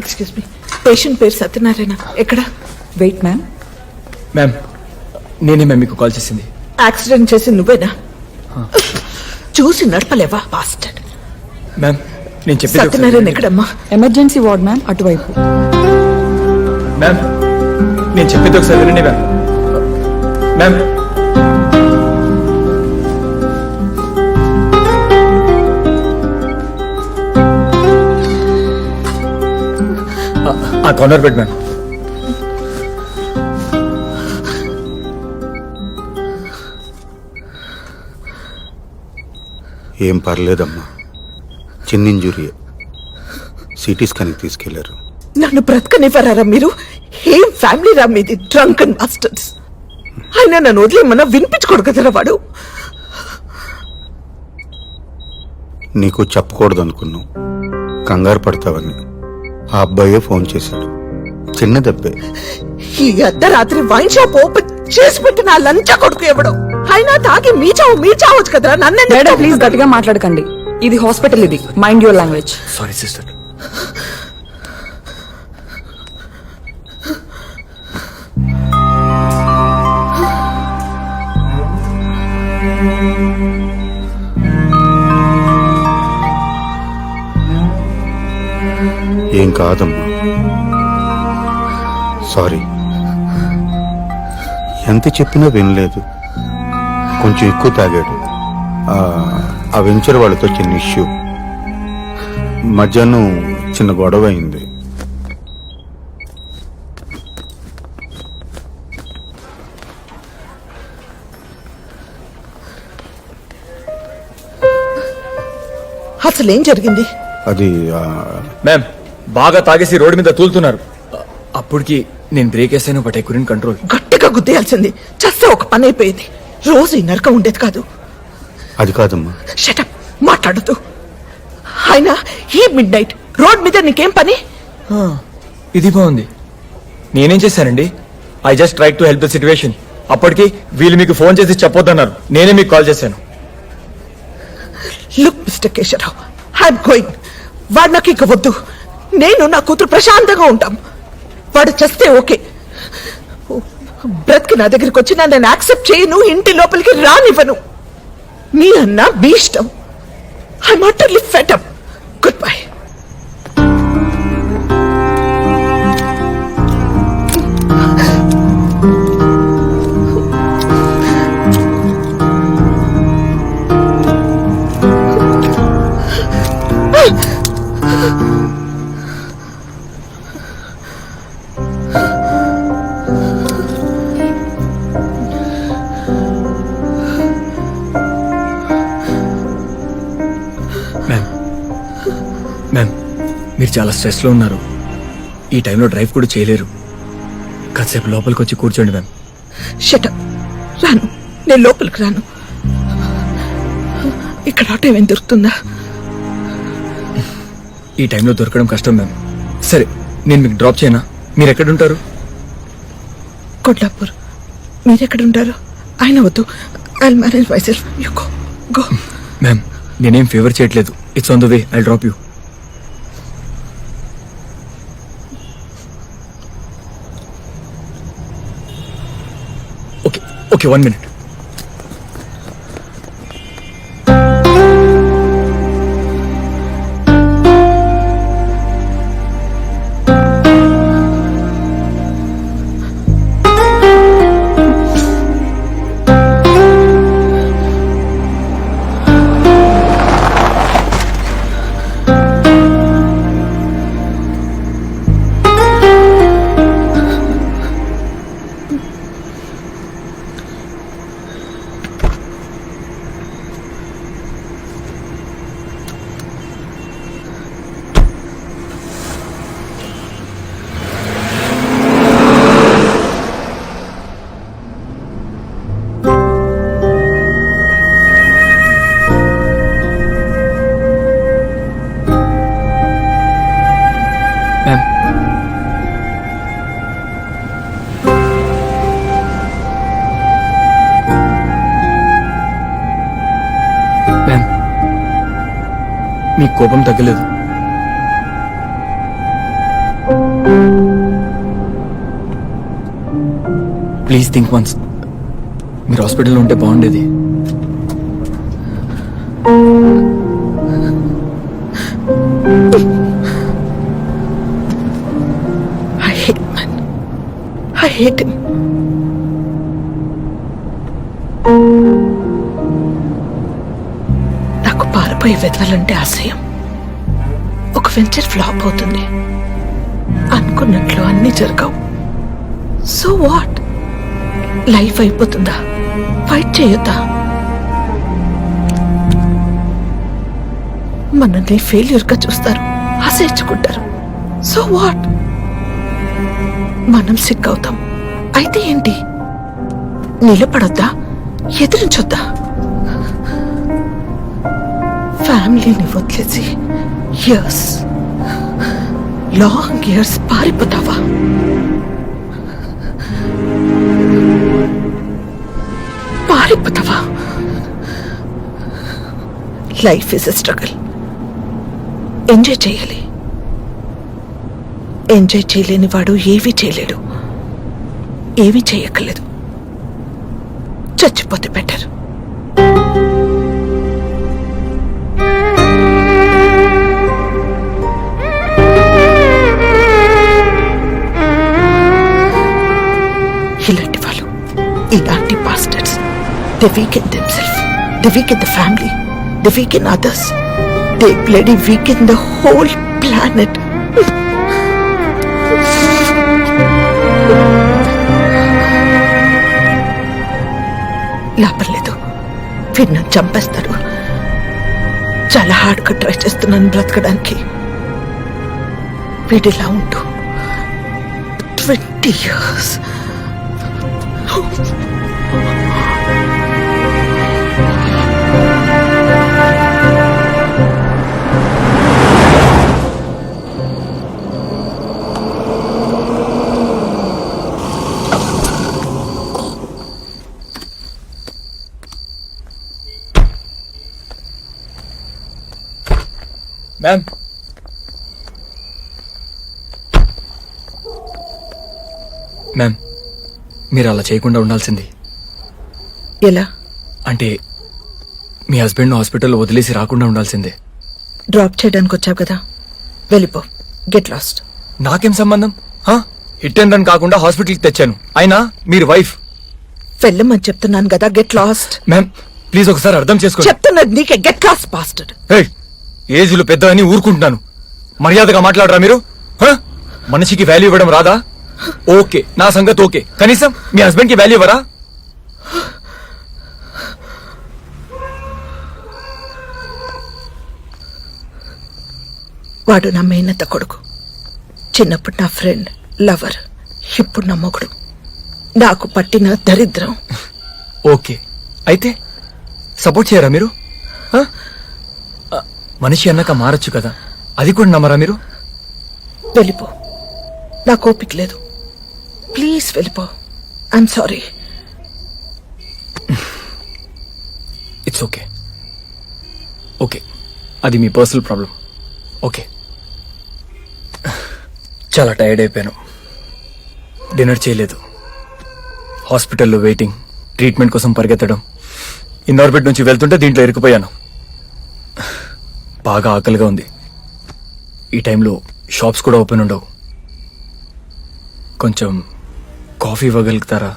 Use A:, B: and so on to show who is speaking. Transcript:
A: Excuse me patient పేరు సత్యనారాయణ. ఎక్కడ?
B: Wait ma'am
C: ma'am నేనే మ్యామ్ మీకు కాల్ చేసింది.
A: యాక్సిడెంట్ చేసి నువ్వేనా? చూసి నడపలేవా బాస్టర్డ్
C: మ్యామ్ నేను ఒకసారి
A: సత్యనారాయణ. ఎక్కడమ్మా?
B: ఎమర్జెన్సీ వార్డ్ మ్యామ్ అటువైపు.
C: మ్యామ్ నేను చెప్పేది ఒకసారి వినండి మ్యామ్ మ్యామ్ ఆ- కార్నర్ బెడ్ మ్యామ్
D: ఏం పర్లేదమ్మా. చిన్న ఇంజురీ సిటీ స్కాన్కి తీసుకెళ్ళారు.
A: నన్ను బ్రతకనివ్వరారా మీరు? ఏం ఫ్యామిలీ రా మీది డ్రంక్ అండ్ మాస్టర్స్ ఆయన నన్ను వదిలేమన్నా వినిపించుకోడు కదరా వాడు?
D: నీకు చెప్పకూడదు అనుకున్నావు కంగారు పడతావని. ఆ అబ్బాయే ఫోన్ చేశాడు. చిన్న దెబ్బే.
A: ఈ అర్ధరాత్రి వైన్ షాప్ ఓపెన్ చేసి పెట్టిన ఆ లంచా కొడుకు ఎవడో? అయినా తాగి మీ చావు మీ చావచ్చు కదరా? నన్ను
B: మేడం ప్లీజ్ గట్టిగా మాట్లాడకండి. ఇది హాస్పిటల్ ఇది. Mind your language
C: sorry sister
D: కాదమ్మా. సారీ. ఎంత చెప్పినా వినలేదు. కొంచెం ఎక్కువ తాగాడు. ఆ, వెంచర్ వాళ్ళతో చిన్న ఇష్యూ. మధ్యాహ్నం చిన్న గొడవ అయింది.
A: అసలు జరిగింది?
D: అది ఆ,
C: మ్యామ్ బాగా తాగేసి రోడ్డు మీద తూలుతున్నారు. అప్పటికి నేను బ్రేక్ వేసాను బట్ ఐ కంట్రోల్
A: గట్టిగా గుద్దేయాల్సింది. చస్తే ఒక పని అయిపోయేది. రోజు ఈ నరకం ఉండేది కాదు.
D: అది కాదమ్మా.
A: షటప్ మాట్లాడద్దు. ఆయన ఈ మిడ్ నైట్ రోడ్ మీద నీకేం పని?
C: ఇది బాగుంది. నేనేం చేశానండి? I just try to help the situation అప్పటికి వీళ్ళు మీకు ఫోన్ చేసి చెప్పొద్దన్నారు. నేనే మీకు కాల్ చేశాను.
A: Look mister Keshavarao I'm going వాడు నాకు ఇక వద్దు. నేను నా కూతురు ప్రశాంతంగా ఉంటాం. వాడు చేస్తే ఓకే. బ్రతికి నా దగ్గరికి వచ్చినా నేను యాక్సెప్ట్ చేయను ఇంటి లోపలికి రానివ్వను. మీ అన్న మీ ఇష్టం ఐ మటర్లీ ఫెటప్.
C: మ్యామ్ మీరు చాలా స్ట్రెస్లో ఉన్నారు. ఈ టైంలో డ్రైవ్ కూడా చేయలేరు. కాసేపు లోపలికి వచ్చి కూర్చోండి మ్యామ్
A: షటప్ రాను. నేను లోపలికి రాను. ఇక్కడ ఆటో ఏమైనా దొరుకుతుందా?
C: ఈ టైంలో దొరకడం కష్టం మ్యామ్ సరే నేను మీకు డ్రాప్ చేయనా? మీరు ఎక్కడుంటారు?
A: కొట్లాపూర్. మీరెక్కడుంటారు ఆయన వద్దు. I manage myself you go go
C: ma'am నేనేం ఫేవర్ చేయట్లేదు. It's on the way I drop you okay okay one మీ కోపం తగ్గలేదు. ప్లీజ్ థింక్ వన్స్ మీరు హాస్పిటల్లో ఉంటే బాగుండేది.
A: I hate him. వెదవాలంటే ఆశయం. ఒక వెంచర్ ఫ్లాప్ అవుతుంది. అనుకున్నట్లు అన్ని జరగవు. So what? లైఫ్ అయిపోతుందా? ఫైట్ చేయొద్దా? మనల్ని ఫెయిల్యూర్గా చూస్తారు. ఆశయించుకుంటారు సో వాట్? మనం సిక్ అవుతాం. అయితే ఏంటి? నిలబడొద్దా? ఎదిరించొద్దా? ఫ్యామిలీని వదిలేసి ఇయర్స్ లాంగ్ ఇయర్స్ పారిపోతావా పారిపోతావా life is a struggle enjoy చేయాలి ఎంజాయ్ చేయలేని వాడు ఏమీ చేయలేడు ఏమీ చేయక్కర్లేదు చచ్చిపోతే better They weaken themselves. They weaken the family. The family others. They bloody others the whole planet. లాభం లేదు వీడు నన్ను చంపేస్తాడు చాలా హార్డ్గా ట్రై చేస్తున్నాను బ్రతకడానికి వీడిలా ఉంటూ ట్వంటీ ఇయర్స్
C: మ్యామ్ మ్యామ్ మీరు అలా చేయకుండా ఉండాల్సింది.
A: ఎలా?
C: అంటే మీ హస్బెండ్ హాస్పిటల్లో వదిలేసి రాకుండా ఉండాల్సిందే.
A: డ్రాప్ చేయడానికి వచ్చావు కదా. వెళ్ళిపో. Get lost.
C: నాకేం సంబంధం? హిట్ అండ్ రన్ కాకుండా హాస్పిటల్కి తెచ్చాను. అయినా మీరు వైఫ్.
A: వెళ్ళమని చెప్తున్నాను కదా గెట్ లాస్ట్.
C: మ్యామ్ ప్లీజ్ ఒకసారి అర్థం చేసుకోండి.
A: చెప్తున్నది నీకే. గెట్ లాస్ట్ పాస్టర్డ్
C: ఏయ్, ఏజ్లు పెద్ద అని ఊరుకుంటున్నాను. మర్యాదగా మాట్లాడరా మీరు? మనిషికి వాల్యూ ఇవ్వడం రాదా? ఓకే. నా సంగతి ఓకే. కనీసం మీ హస్బెండ్కి వాల్యూ ఇవ్వరా?
A: వాడు నా మేనత్త కొడుకు. చిన్నప్పుడు నా ఫ్రెండ్ లవర్ ఇప్పుడు నా మొగుడు. నాకు పట్టిన దరిద్రం.
C: ఓకే. అయితే సపోర్ట్ చేయరా మీరు? మనిషి అన్నాక మారచ్చు కదా. అది కూడా నమ్మరా మీరు?
A: వెళ్ళిపో. నాకు ఓపిక లేదు. ప్లీజ్ వెళ్ళిపో. I'm sorry
C: it's okay okay అది మీ పర్సనల్ ప్రాబ్లం ఓకే చాలా టైర్డ్ అయిపోయాను. డిన్నర్ చేయలేదు. హాస్పిటల్లో వెయిటింగ్ ట్రీట్మెంట్ కోసం పరిగెత్తడం. ఇన్నోర్బిట్ నుంచి వెళ్తుంటే దీంట్లో ఇరుక్కుపోయాను. బాగా ఆకలిగా ఉంది. ఈ టైంలో షాప్స్ కూడా ఓపెన్ ఉండవు. కొంచెం కాఫీ ఇవ్వగలుగుతారా?